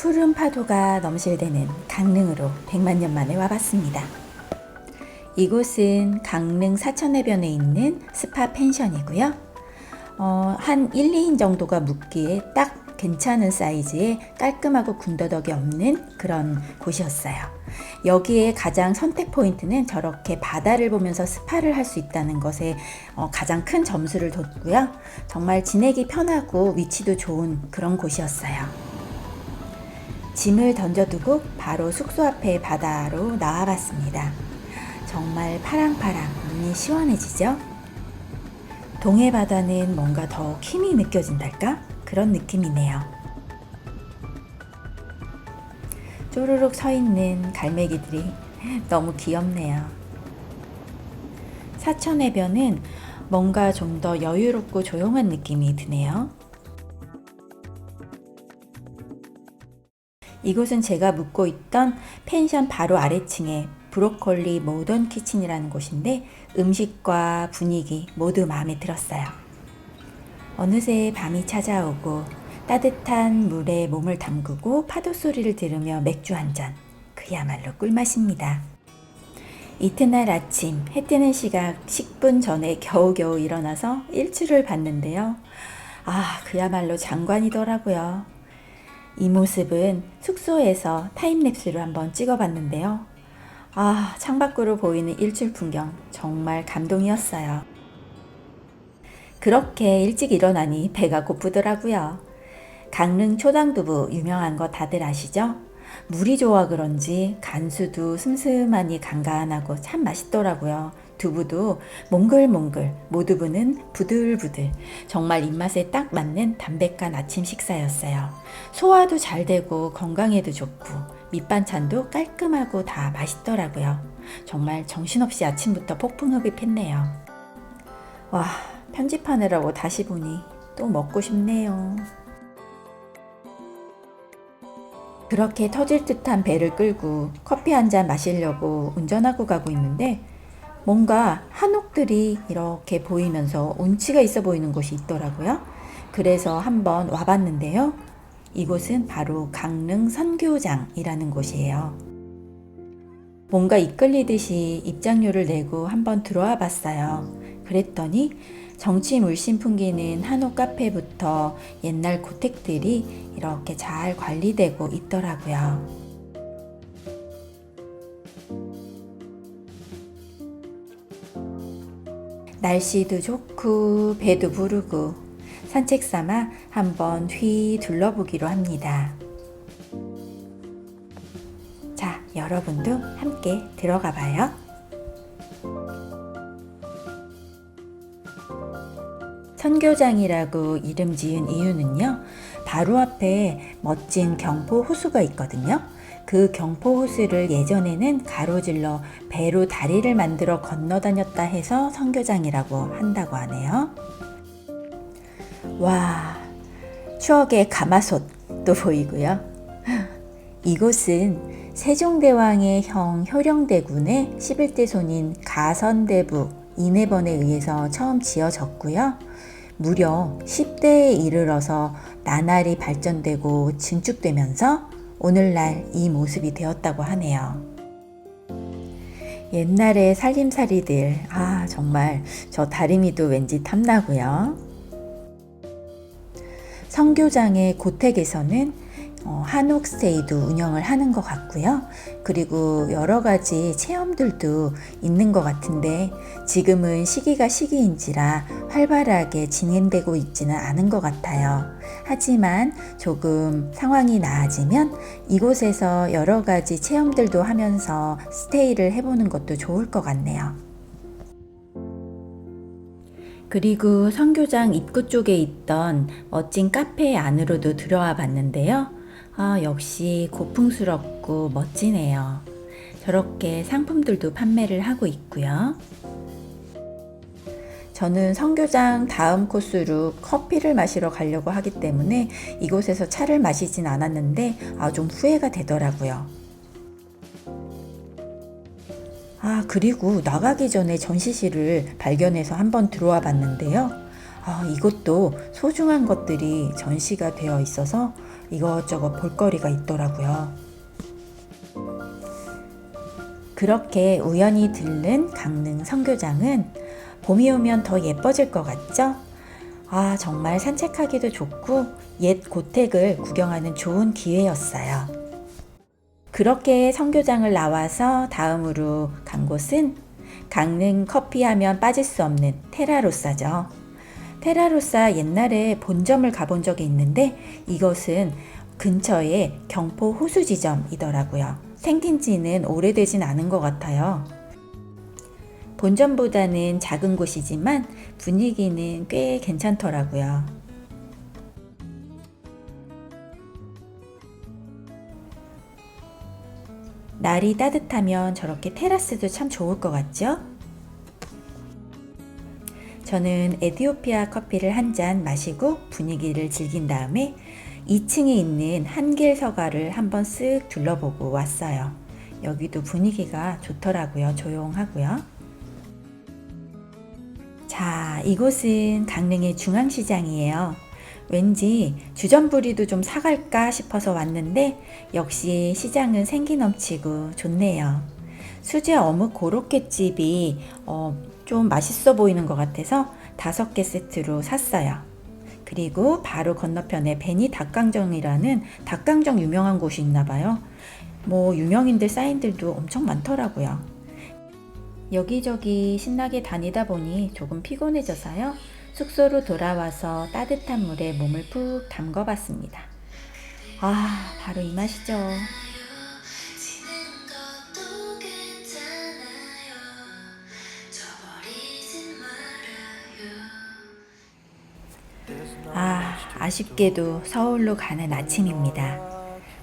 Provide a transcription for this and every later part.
푸른 파도가 넘실대는 강릉으로 100만 년 만에 와봤습니다. 이곳은 강릉 사천해변에 있는 스파 펜션이고요. 어, 한 1, 2인 정도가 묵기에 딱 괜찮은 사이즈의 깔끔하고 군더더기 없는 그런 곳이었어요. 여기에 가장 선택 포인트는 저렇게 바다를 보면서 스파를 할 수 있다는 것에 어, 가장 큰 점수를 뒀고요. 정말 지내기 편하고 위치도 좋은 그런 곳이었어요. 짐을 던져두고 바로 숙소 앞에 바다로 나와봤습니다. 정말 파랑파랑 눈이 시원해지죠? 동해 바다는 뭔가 더욱 힘이 느껴진달까? 그런 느낌이네요. 쪼르륵 서 있는 갈매기들이 너무 귀엽네요. 사천 해변은 뭔가 좀 더 여유롭고 조용한 느낌이 드네요. 이곳은 제가 묵고 있던 펜션 바로 아래층에 브로콜리 모던 키친이라는 곳인데 음식과 분위기 모두 마음에 들었어요. 어느새 밤이 찾아오고 따뜻한 물에 몸을 담그고 파도 소리를 들으며 맥주 한 잔. 그야말로 꿀맛입니다. 이튿날 아침 해 뜨는 시각 10분 전에 겨우겨우 일어나서 일출을 봤는데요. 아, 그야말로 장관이더라고요. 이 모습은 숙소에서 타임랩스를 한번 찍어봤는데요. 아, 창밖으로 보이는 일출 풍경 정말 감동이었어요. 그렇게 일찍 일어나니 배가 고프더라고요. 강릉 초당두부 유명한 거 다들 아시죠? 물이 좋아 그런지 간수도 슴슴하니 간간하고 참 맛있더라고요. 두부도 몽글몽글, 모두부는 부들부들. 정말 입맛에 딱 맞는 담백한 아침 식사였어요. 소화도 잘 되고 건강에도 좋고 밑반찬도 깔끔하고 다 맛있더라고요. 정말 정신없이 아침부터 폭풍 흡입했네요. 와, 편집하느라고 다시 보니 또 먹고 싶네요. 그렇게 터질 듯한 배를 끌고 커피 한 잔 마시려고 운전하고 가고 있는데 뭔가 한옥들이 이렇게 보이면서 운치가 있어 보이는 곳이 있더라고요. 그래서 한번 와봤는데요. 이곳은 바로 강릉 선교장이라는 곳이에요. 뭔가 이끌리듯이 입장료를 내고 한번 들어와 봤어요. 그랬더니 정치 물씬 풍기는 한옥 카페부터 옛날 고택들이 이렇게 잘 관리되고 있더라고요. 날씨도 좋고 배도 부르고 산책 삼아 한번 휘 둘러보기로 합니다. 자, 여러분도 함께 들어가 봐요. 선교장이라고 이름 지은 이유는요, 바로 앞에 멋진 경포 호수가 있거든요. 그 경포 호수를 예전에는 가로질러 배로 다리를 만들어 건너 다녔다 해서 선교장이라고 한다고 하네요. 와, 추억의 가마솥도 보이고요. 이곳은 세종대왕의 형 효령대군의 11대 손인 가선대부 인해번에 의해서 처음 지어졌고요. 무려 10대에 이르러서 나날이 발전되고 증축되면서 오늘날 이 모습이 되었다고 하네요. 옛날의 살림살이들, 아, 정말 저 다리미도 왠지 탐나고요. 성교장의 고택에서는 어, 한옥스테이도 운영을 하는 것 같고요. 그리고 여러 가지 체험들도 있는 것 같은데 지금은 시기가 시기인지라 활발하게 진행되고 있지는 않은 것 같아요. 하지만 조금 상황이 나아지면 이곳에서 여러 가지 체험들도 하면서 스테이를 해보는 것도 좋을 것 같네요. 그리고 선교장 입구 쪽에 있던 멋진 카페 안으로도 들어와 봤는데요. 아, 역시 고풍스럽고 멋지네요. 저렇게 상품들도 판매를 하고 있고요. 저는 선교장 다음 코스로 커피를 마시러 가려고 하기 때문에 이곳에서 차를 마시진 않았는데 아, 좀 후회가 되더라고요. 아, 그리고 나가기 전에 전시실을 발견해서 한번 들어와 봤는데요. 아, 이것도 소중한 것들이 전시가 되어 있어서 이것저것 볼거리가 있더라고요. 그렇게 우연히 들른 강릉 성교장은 봄이 오면 더 예뻐질 것 같죠? 아, 정말 산책하기도 좋고 옛 고택을 구경하는 좋은 기회였어요. 그렇게 성교장을 나와서 다음으로 간 곳은 강릉 커피 하면 빠질 수 없는 테라로사죠. 테라로사 옛날에 본점을 가본 적이 있는데 이것은 근처에 경포 호수 지점이더라고요. 생긴 지는 오래되진 않은 것 같아요. 본점보다는 작은 곳이지만 분위기는 꽤 괜찮더라고요. 날이 따뜻하면 저렇게 테라스도 참 좋을 것 같죠? 저는 에티오피아 커피를 한 잔 마시고 분위기를 즐긴 다음에 2층에 있는 한길 서가를 한번 쓱 둘러보고 왔어요. 여기도 분위기가 좋더라고요. 조용하고요. 자, 이곳은 강릉의 중앙시장이에요. 왠지 주전부리도 좀 사갈까 싶어서 왔는데 역시 시장은 생기 넘치고 좋네요. 수제 어묵 고로케집이 어, 좀 맛있어 보이는 것 같아서 다섯 개 세트로 샀어요. 그리고 바로 건너편에 베니 닭강정이라는 닭강정 유명한 곳이 있나 봐요. 뭐 유명인들 사인들도 엄청 많더라고요. 여기저기 신나게 다니다 보니 조금 피곤해져서요. 숙소로 돌아와서 따뜻한 물에 몸을 푹 담궈 봤습니다. 아, 바로 이 맛이죠. 아, 아쉽게도 서울로 가는 아침입니다.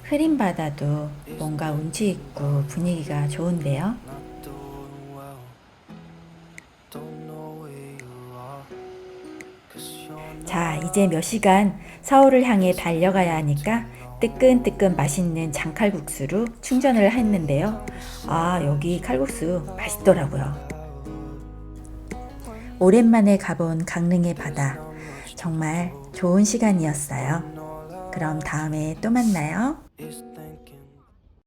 흐린 바다도 뭔가 운치 있고 분위기가 좋은데요. 자, 이제 몇 시간 서울을 향해 달려가야 하니까 뜨끈뜨끈 맛있는 장칼국수로 충전을 했는데요. 아, 여기 칼국수 맛있더라고요. 오랜만에 가본 강릉의 바다. 정말 좋은 시간이었어요. 그럼 다음에 또 만나요.